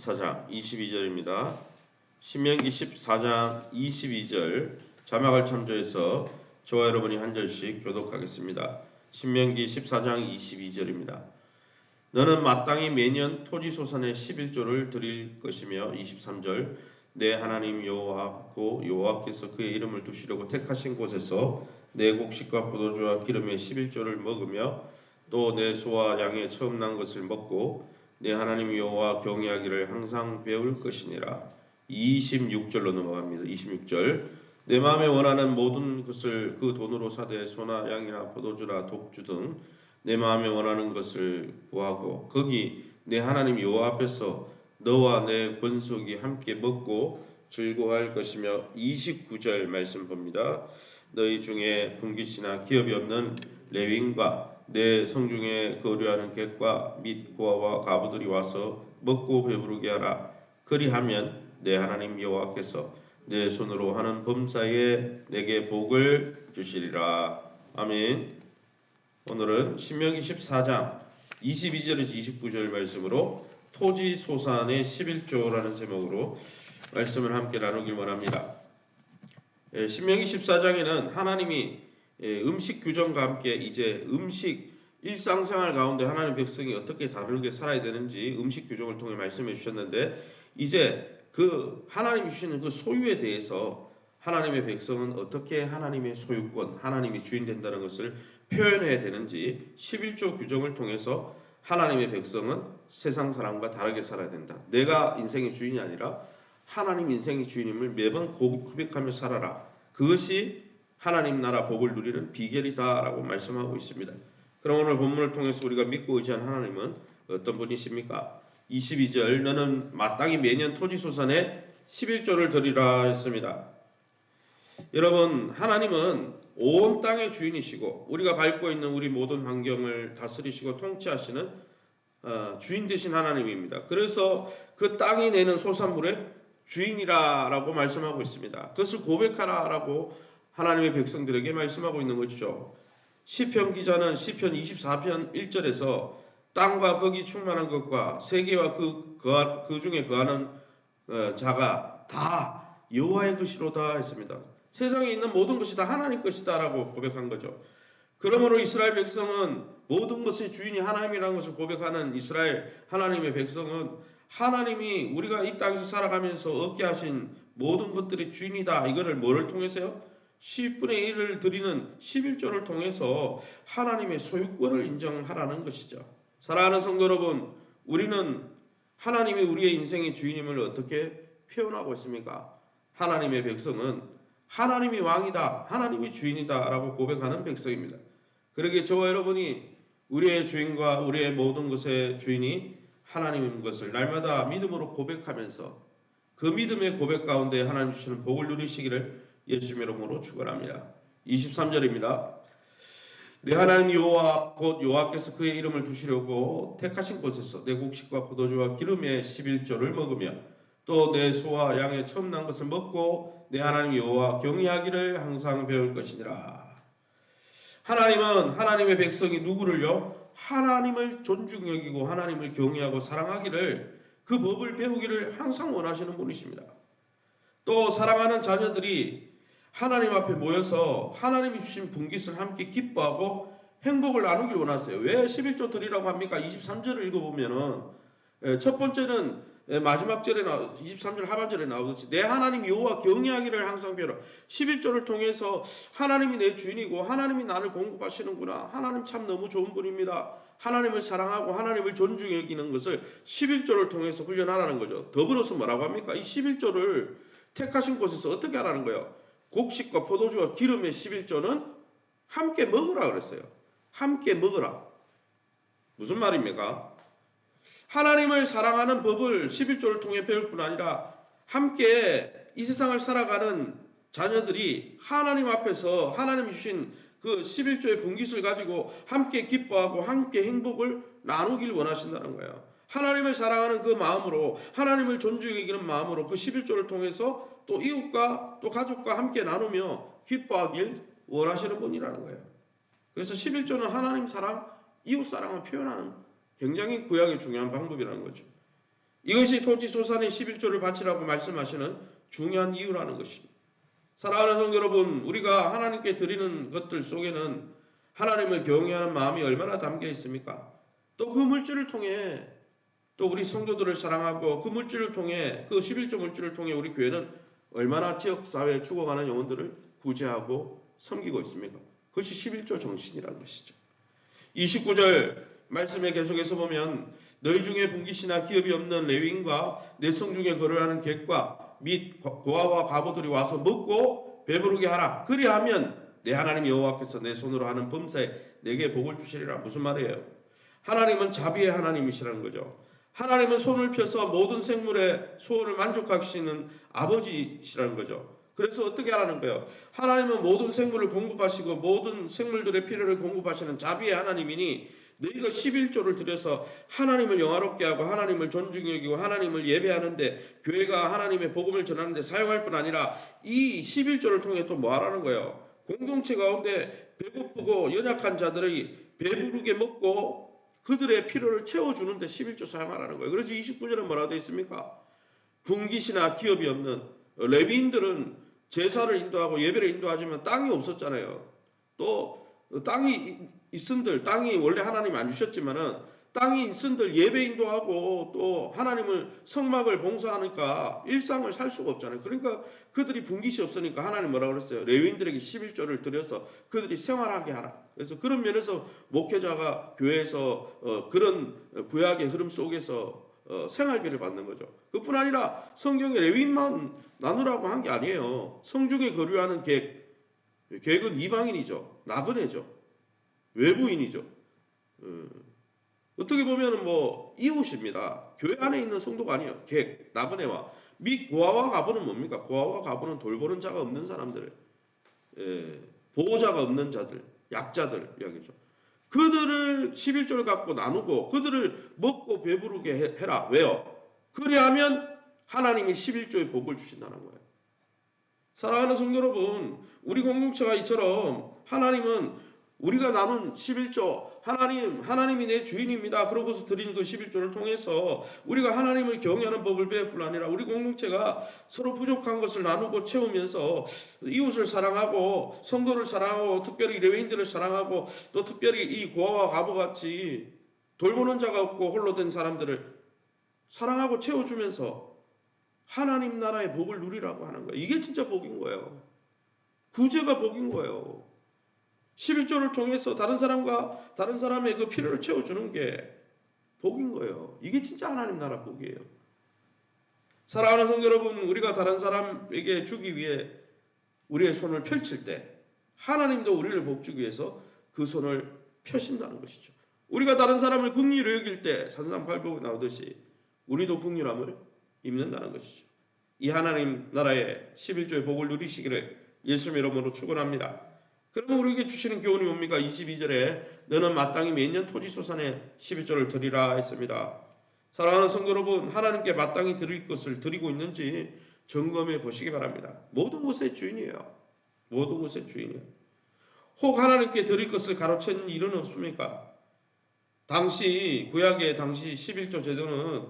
14장 22절입니다. 신명기 14장 22절 자막을 참조해서 저와 여러분이 한 절씩 교독하겠습니다. 신명기 14장 22절입니다. 너는 마땅히 매년 토지 소산의 11조를 드릴 것이며 23절 내 하나님 여호와고 여호와께서 그의 이름을 두시려고 택하신 곳에서 내 곡식과 포도주와 기름의 11조를 먹으며 또 내 소와 양의 처음 난 것을 먹고 내 하나님 여호와 경외하기를 항상 배울 것이니라. 26절로 넘어갑니다. 26절. 내 마음에 원하는 모든 것을 그 돈으로 사되 소나 양이나 포도주나 독주 등 내 마음에 원하는 것을 구하고 거기 내 하나님 여호와 앞에서 너와 내 권속이 함께 먹고 즐거워할 것이며 29절 말씀 봅니다. 너희 중에 분깃이나 기업이 없는 레윈과 내 성중에 거류하는 객과 및 고아와 가부들이 와서 먹고 배부르게 하라. 그리하면 내 하나님 여호와께서 내 손으로 하는 범사에 내게 복을 주시리라. 아멘. 오늘은 신명기 14장 22절에서 29절 말씀으로 토지 소산의 11조라는 제목으로 말씀을 함께 나누길 원합니다. 예, 신명기 14장에는 하나님이 예, 음식 규정과 함께 이제 음식 일상생활 가운데 하나님 백성이 어떻게 다르게 살아야 되는지 음식 규정을 통해 말씀해 주셨는데 이제 그 하나님이 주시는 그 소유에 대해서 하나님의 백성은 어떻게 하나님의 소유권, 하나님이 주인 된다는 것을 표현해야 되는지 11조 규정을 통해서 하나님의 백성은 세상 사람과 다르게 살아야 된다. 내가 인생의 주인이 아니라 하나님 인생의 주인임을 매번 고백하며 살아라. 그것이 하나님 나라 복을 누리는 비결이다라고 말씀하고 있습니다. 그럼 오늘 본문을 통해서 우리가 믿고 의지한 하나님은 어떤 분이십니까? 22절 너는 마땅히 매년 토지 소산에 11조를 드리라 했습니다. 여러분 하나님은 온 땅의 주인이시고 우리가 밟고 있는 우리 모든 환경을 다스리시고 통치하시는 어, 주인 되신 하나님입니다. 그래서 그 땅이 내는 소산물의 주인이라라고 말씀하고 있습니다. 그것을 고백하라라고 하나님의 백성들에게 말씀하고 있는 것이죠. 시편 기자는 시편 24편 1절에서 땅과 거기 충만한 것과 세계와 그, 그, 그 중에 거하는 어, 자가 다 여호와의 것이로다 했습니다. 세상에 있는 모든 것이 다 하나님 것이다라고 고백한 거죠. 그러므로 이스라엘 백성은 모든 것의 주인이 하나님이라는 것을 고백하는 이스라엘 하나님의 백성은 하나님이 우리가 이 땅에서 살아가면서 얻게 하신 모든 것들의 주인이다. 이거를 뭐를 통해서요? 10분의 1을 드리는 11조를 통해서 하나님의 소유권을 인정하라는 것이죠. 사랑하는 성도 여러분, 우리는 하나님이 우리의 인생의 주인임을 어떻게 표현하고 있습니까? 하나님의 백성은 하나님이 왕이다, 하나님이 주인이다 라고 고백하는 백성입니다. 그러기에 저와 여러분이 우리의 주인과 우리의 모든 것의 주인이 하나님인 것을 날마다 믿음으로 고백하면서 그 믿음의 고백 가운데 하나님 주시는 복을 누리시기를 예수님의 이름으로 축원합니다. 23절입니다. 내 하나님 여호와 곧 여호와께서 그의 이름을 두시려고 택하신 곳에서 내 곡식과 포도주와 기름의 11조를 먹으며 또 내 소와 양의 처음 난 것을 먹고 내 하나님 여호와 경외하기를 항상 배울 것이니라. 하나님은 하나님의 백성이 누구를요? 하나님을 존중 여기고 하나님을 경외하고 사랑하기를 그 법을 배우기를 항상 원하시는 분이십니다. 또 사랑하는 자녀들이 하나님 앞에 모여서 하나님이 주신 분깃을 함께 기뻐하고 행복을 나누길 원하세요. 왜 11조 드리라고 합니까? 23절을 읽어보면은 예, 첫 번째는 예, 마지막 절에 나 23절 하반절에 나오듯이 내 하나님 여호와 경외하기를 항상 배라. 11조를 통해서 하나님이 내 주인이고 하나님이 나를 공급하시는구나. 하나님 참 너무 좋은 분입니다. 하나님을 사랑하고 하나님을 존중해 여기는 것을 11조를 통해서 훈련하라는 거죠. 더불어서 뭐라고 합니까? 이 11조를 택하신 곳에서 어떻게 하라는 거예요? 곡식과 포도주와 기름의 11조는 함께 먹으라 그랬어요. 함께 먹으라. 무슨 말입니까? 하나님을 사랑하는 법을 11조를 통해 배울 뿐 아니라 함께 이 세상을 살아가는 자녀들이 하나님 앞에서 하나님이 주신 그 11조의 분깃을 가지고 함께 기뻐하고 함께 행복을 나누길 원하신다는 거예요. 하나님을 사랑하는 그 마음으로 하나님을 존중해 기는 마음으로 그 11조를 통해서 또 이웃과 또 가족과 함께 나누며 기뻐하길 원하시는 분이라는 거예요. 그래서 11조는 하나님 사랑, 이웃 사랑을 표현하는 굉장히 구약의 중요한 방법이라는 거죠. 이것이 토지 소산의 11조를 바치라고 말씀하시는 중요한 이유라는 것입니다. 사랑하는 성도 여러분, 우리가 하나님께 드리는 것들 속에는 하나님을 경외하는 마음이 얼마나 담겨 있습니까? 또 그 물질을 통해 또 우리 성도들을 사랑하고 그 물질을 통해 그 11조 물질을 통해 우리 교회는 얼마나 지역 사회에 죽어가는 영혼들을 구제하고 섬기고 있습니까? 그것이 11조 정신이라는 것이죠. 29절 말씀에 계속해서 보면 너희 중에 분기시나 기업이 없는 레위인과 내성 중에 거래하는 객과 및 고아와 가보들이 와서 먹고 배부르게 하라. 그리하면 내 하나님 여호와께서 내 손으로 하는 범사에 내게 복을 주시리라. 무슨 말이에요? 하나님은 자비의 하나님이시라는 거죠. 하나님은 손을 펴서 모든 생물의 소원을 만족하시는 아버지시라는 거죠. 그래서 어떻게 하라는 거예요? 하나님은 모든 생물을 공급하시고 모든 생물들의 필요를 공급하시는 자비의 하나님이니 너희가 11조를 들여서 하나님을 영화롭게 하고 하나님을 존중히 여기고 하나님을 예배하는데 교회가 하나님의 복음을 전하는데 사용할 뿐 아니라 이 11조를 통해 또 뭐 하라는 거예요? 공동체 가운데 배고프고 연약한 자들의 배부르게 먹고 그들의 필요를 채워주는데 11조 사용하라는 거예요. 그래서 29절에 뭐라고 되어 있습니까? 분기시나 기업이 없는 레위인들은 제사를 인도하고 예배를 인도하지만 땅이 없었잖아요. 또 땅이 있은들 땅이 원래 하나님 안 주셨지만은 땅이 있은들 예배 인도 하고 또 하나님을 성막을 봉사하니까 일상을 살 수가 없잖아요. 그러니까 그들이 분깃이 없으니까 하나님 뭐라 그랬어요? 레위인들에게 11조를 드려서 그들이 생활하게 하라. 그래서 그런 면에서 목회자가 교회에서 어, 그런 구약의 흐름 속에서 어, 생활비를 받는 거죠. 그뿐 아니라 성경에 레위인만 나누라고 한 게 아니에요. 성중에 거류하는 객, 객은 이방인이죠. 나그네죠. 외부인이죠. 음, 어떻게 보면은 뭐 이웃입니다. 교회 안에 있는 성도가 아니에요. 객, 나그네와 및 고아와 가부는 뭡니까? 고아와 가부는 돌보는 자가 없는 사람들, 예, 보호자가 없는 자들, 약자들 이야기죠. 그들을 11조를 갖고 나누고 그들을 먹고 배부르게 해- 해라. 왜요? 그리하면 하나님이 11조의 복을 주신다는 거예요. 사랑하는 성도 여러분, 우리 공동체가 이처럼 하나님은 우리가 나눈 11조, 하나님, 하나님이 내 주인입니다. 그러고서 드린 그 11조를 통해서 우리가 하나님을 경외하는 법을 배울 뿐 아니라 우리 공동체가 서로 부족한 것을 나누고 채우면서 이웃을 사랑하고 성도를 사랑하고 특별히 레위인들을 사랑하고 또 특별히 이 고아와 가부같이 돌보는 자가 없고 홀로 된 사람들을 사랑하고 채워주면서 하나님 나라의 복을 누리라고 하는 거예요. 이게 진짜 복인 거예요. 구제가 복인 거예요. 11조를 통해서 다른 사람과 다른 사람의 그 필요를 채워주는 게 복인 거예요. 이게 진짜 하나님 나라 복이에요. 사랑하는 성도 여러분, 우리가 다른 사람에게 주기 위해 우리의 손을 펼칠 때 하나님도 우리를 복주기 위해서 그 손을 펴신다는 것이죠. 우리가 다른 사람을 국리로 여길 때 산상팔복 나오듯이 우리도 국리함을 입는다는 것이죠. 이 하나님 나라의 11조의 복을 누리시기를 예수 이름으로 축원합니다. 그러면 우리에게 주시는 교훈이 뭡니까? 22절에 너는 마땅히 매년 토지 소산에 11조를 드리라 했습니다. 사랑하는 성도 여러분, 하나님께 마땅히 드릴 것을 드리고 있는지 점검해 보시기 바랍니다. 모든 것의 주인이에요. 모든 것의 주인이에요. 혹 하나님께 드릴 것을 가로챈 일은 없습니까? 당시 구약의 당시 11조 제도는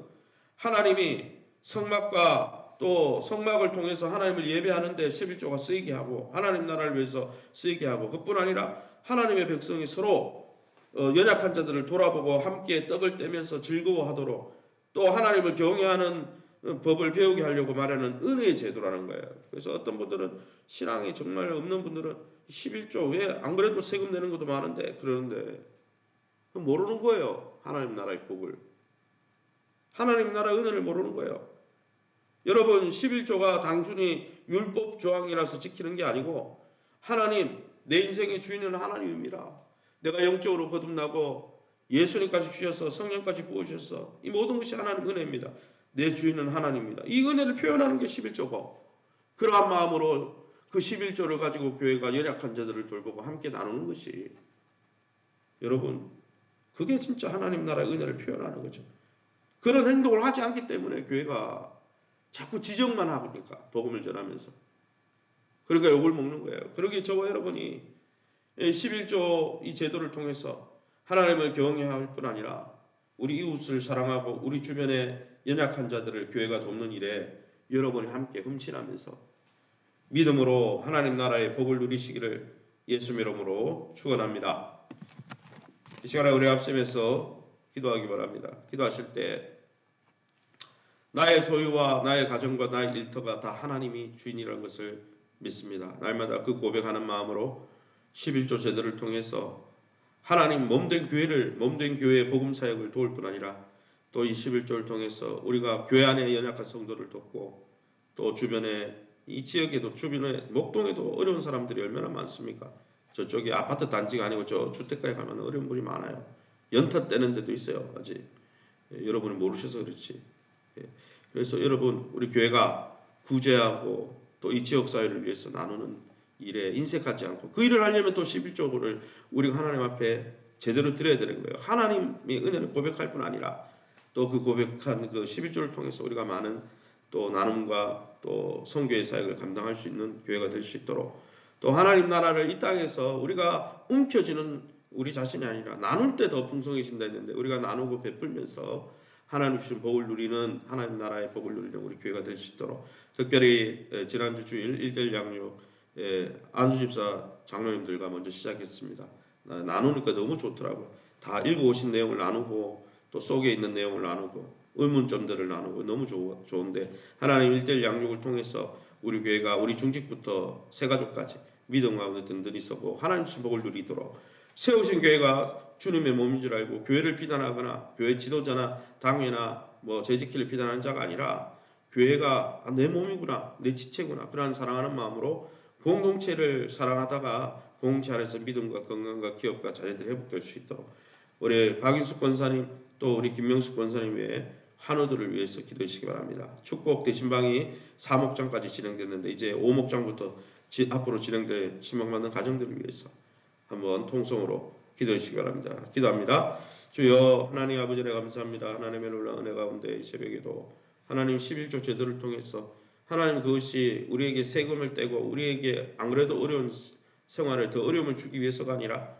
하나님이 성막과 또 성막을 통해서 하나님을 예배하는데 11조가 쓰이게 하고 하나님 나라를 위해서 쓰이게 하고 그뿐 아니라 하나님의 백성이 서로 어, 연약한 자들을 돌아보고 함께 떡을 떼면서 즐거워하도록 또 하나님을 경외하는 어, 법을 배우게 하려고 말하는 은혜의 제도라는 거예요. 그래서 어떤 분들은 신앙이 정말 없는 분들은 11조 왜 안 그래도 세금 내는 것도 많은데 그러는데 모르는 거예요. 하나님 나라의 복을. 하나님 나라 은혜를 모르는 거예요. 여러분 11조가 단순히 율법 조항이라서 지키는 게 아니고 하나님 내 인생의 주인은 하나님입니다. 내가 영적으로 거듭나고 예수님까지 주셔서 성령까지 부어주셔서 이 모든 것이 하나님 은혜입니다. 내 주인은 하나님입니다. 이 은혜를 표현하는 게 11조고 그러한 마음으로 그 11조를 가지고 교회가 연약한 자들을 돌보고 함께 나누는 것이 여러분 그게 진짜 하나님 나라의 은혜를 표현하는 거죠. 그런 행동을 하지 않기 때문에 교회가 자꾸 지적만 하니까 복음을 전하면서 그러니까 욕을 먹는 거예요. 그러기에 저와 여러분이 11조 이 제도를 통해서 하나님을 경외할 뿐 아니라 우리 이웃을 사랑하고 우리 주변에 연약한 자들을 교회가 돕는 일에 여러분이 함께 흠친하면서 믿음으로 하나님 나라의 복을 누리시기를 예수 이름으로 축원합니다. 이 시간에 우리 합심해서 기도하기 바랍니다. 기도하실 때 나의 소유와 나의 가정과 나의 일터가 다 하나님이 주인이라는 것을 믿습니다. 날마다 그 고백하는 마음으로 11조 제도를 통해서 하나님 몸된 교회를 몸된 교회의 복음 사역을 도울 뿐 아니라 또 이 11조를 통해서 우리가 교회 안에 연약한 성도를 돕고 또 주변에 이 지역에도 주변에 목동에도 어려운 사람들이 얼마나 많습니까? 저쪽에 아파트 단지가 아니고 저 주택가에 가면 어려운 분이 많아요. 연탄 떼는 데도 있어요. 아직 예, 여러분이 모르셔서 그렇지. 예, 그래서 여러분 우리 교회가 구제하고 또 이 지역 사회를 위해서 나누는 일에 인색하지 않고 그 일을 하려면 또 11조를 우리가 하나님 앞에 제대로 드려야 되는 거예요. 하나님의 은혜를 고백할 뿐 아니라 또 그 고백한 그 11조를 통해서 우리가 많은 또 나눔과 또 성교의 사역을 감당할 수 있는 교회가 될 수 있도록 또 하나님 나라를 이 땅에서 우리가 움켜쥐는 우리 자신이 아니라 나눌 때 더 풍성해진다 했는데 우리가 나누고 베풀면서 하나님 주신 복을 누리는 하나님 나라의 복을 누리는 우리 교회가 될 수 있도록 특별히 에, 지난주 주일 일대일 양육 에, 안수집사 장로님들과 먼저 시작했습니다. 나- 나누니까 너무 좋더라고요. 다 읽어오신 내용을 나누고 또 속에 있는 내용을 나누고 의문점들을 나누고 너무 좋, 좋은데 하나님 일대일 양육을 통해서 우리 교회가 우리 중직부터 새가족까지 믿음 가운데 든든히 서고 하나님 주신 복을 누리도록 세우신 교회가 주님의 몸인 줄 알고 교회를 비난하거나 교회 지도자나 당회나 뭐 재직기를 비난하는 자가 아니라 교회가 아, 내 몸이구나 내 지체구나 그러한 사랑하는 마음으로 공동체를 사랑하다가 공동체 안에서 믿음과 건강과 기업과 자녀들이 회복될 수 있도록 우리 박인숙 권사님 또 우리 김명숙 권사님 외에 한우들을 위해서 기도하시기 바랍니다. 축복 대신방이 4목장까지 진행됐는데 이제 5목장부터 지, 앞으로 진행될 신방받는 가정들을 위해서 한번 통성으로 기도하시기 바랍니다. 기도합니다. 주여 하나님 아버지 를 감사합니다. 하나님의 놀라운 은혜 가운데 이 새벽에도 하나님 11조 제도를 통해서 하나님 그것이 우리에게 세금을 떼고 우리에게 안 그래도 어려운 생활을 더 어려움을 주기 위해서가 아니라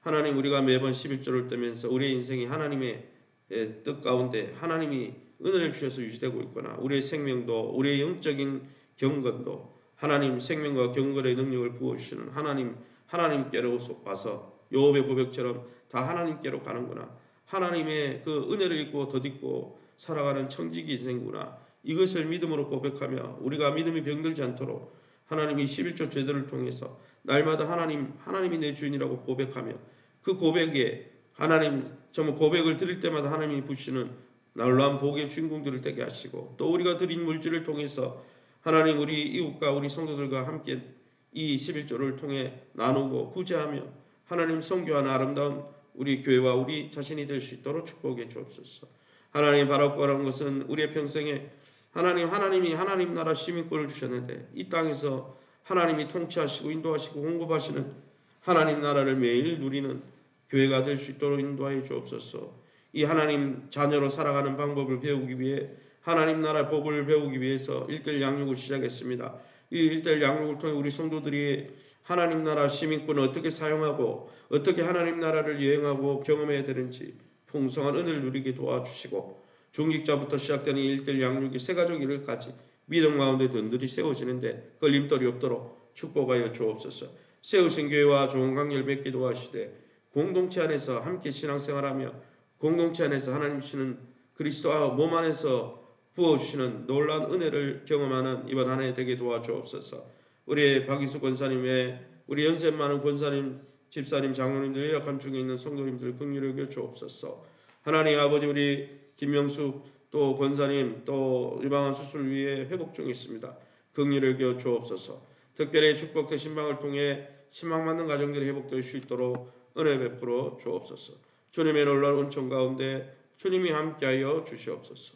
하나님 우리가 매번 11조를 떼면서 우리의 인생이 하나님의 예, 뜻 가운데 하나님이 은혜를 주셔서 유지되고 있거나 우리의 생명도 우리의 영적인 경건도 하나님 생명과 경건의 능력을 부어주시는 하나님 하나님께로 와서 요업의 고백처럼 다 하나님께로 가는구나. 하나님의 그 은혜를 입고 덧입고 살아가는 청지기 인생구나. 이것을 믿음으로 고백하며 우리가 믿음이 병들지 않도록 하나님이 11조 제도를 통해서 날마다 하나님 하나님이 내 주인이라고 고백하며 그 고백에 하나님 정말 고백을 드릴 때마다 하나님이 부시는 놀라운 복의 주인공들을 되게 하시고 또 우리가 드린 물질을 통해서 하나님 우리 이웃과 우리 성도들과 함께 이 11조를 통해 나누고 구제하며 하나님 성교하는 아름다운 우리 교회와 우리 자신이 될 수 있도록 축복해 주옵소서. 하나님 바라고 하는 것은 우리의 평생에 하나님 하나님이 하나님 나라 시민권을 주셨는데 이 땅에서 하나님이 통치하시고 인도하시고 공급하시는 하나님 나라를 매일 누리는 교회가 될 수 있도록 인도하여 주옵소서. 이 하나님 자녀로 살아가는 방법을 배우기 위해 하나님 나라 복을 배우기 위해서 일대일 양육을 시작했습니다. 이 일대일 양육을 통해 우리 성도들이 하나님 나라 시민권을 어떻게 사용하고 어떻게 하나님 나라를 여행하고 경험해야 되는지 풍성한 은혜를 누리게 도와주시고 중직자부터 시작되는 일대일 양육이 세가족 일까지 믿음 가운데 든든히 세워지는데 걸림돌이 없도록 축복하여 주옵소서. 세우신 교회와 좋은 관계를 맺게 도와주시되 공동체 안에서 함께 신앙생활하며 공동체 안에서 하나님 주시는 그리스도와 몸 안에서 부어주시는 놀라운 은혜를 경험하는 이번 한 해 되게 도와주옵소서. 우리 박이수 권사님의 우리 연세 많은 권사님, 집사님, 장로님들 열악한 중에 있는 성도님들 긍휼히 여겨 주옵소서. 하나님 아버지 우리 김명숙 또 권사님 또 유방암 수술 위해 회복 중에 있습니다. 긍휼히 여겨 주옵소서. 특별히 축복 대신방을 통해 신망받는 가정들이 회복될 수 있도록 은혜 베풀어 주옵소서. 주님의 놀라운 은총 가운데 주님이 함께하여 주시옵소서.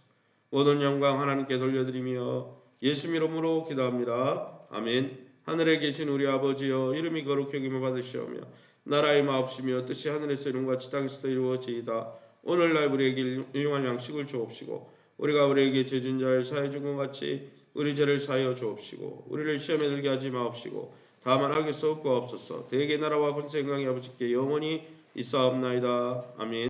모든 영광 하나님께 돌려드리며 예수 이름으로 기도합니다. 아멘. 하늘에 계신 우리 아버지여 이름이 거룩히 여김을 받으시오며 나라의 마옵시며 뜻이 하늘에서 이룬 같이 땅에서도 이루어지이다. 오늘날 우리에게 일용할 양식을 주옵시고 우리가 우리에게 죄진 자를 사해 준것 같이 우리 죄를 사하여 주옵시고 우리를 시험에 들게 하지 마옵시고 다만 하겠소 없고 없소서 대개 나라와 권세 영광이 아버지께 영원히 있사옵나이다. 아멘.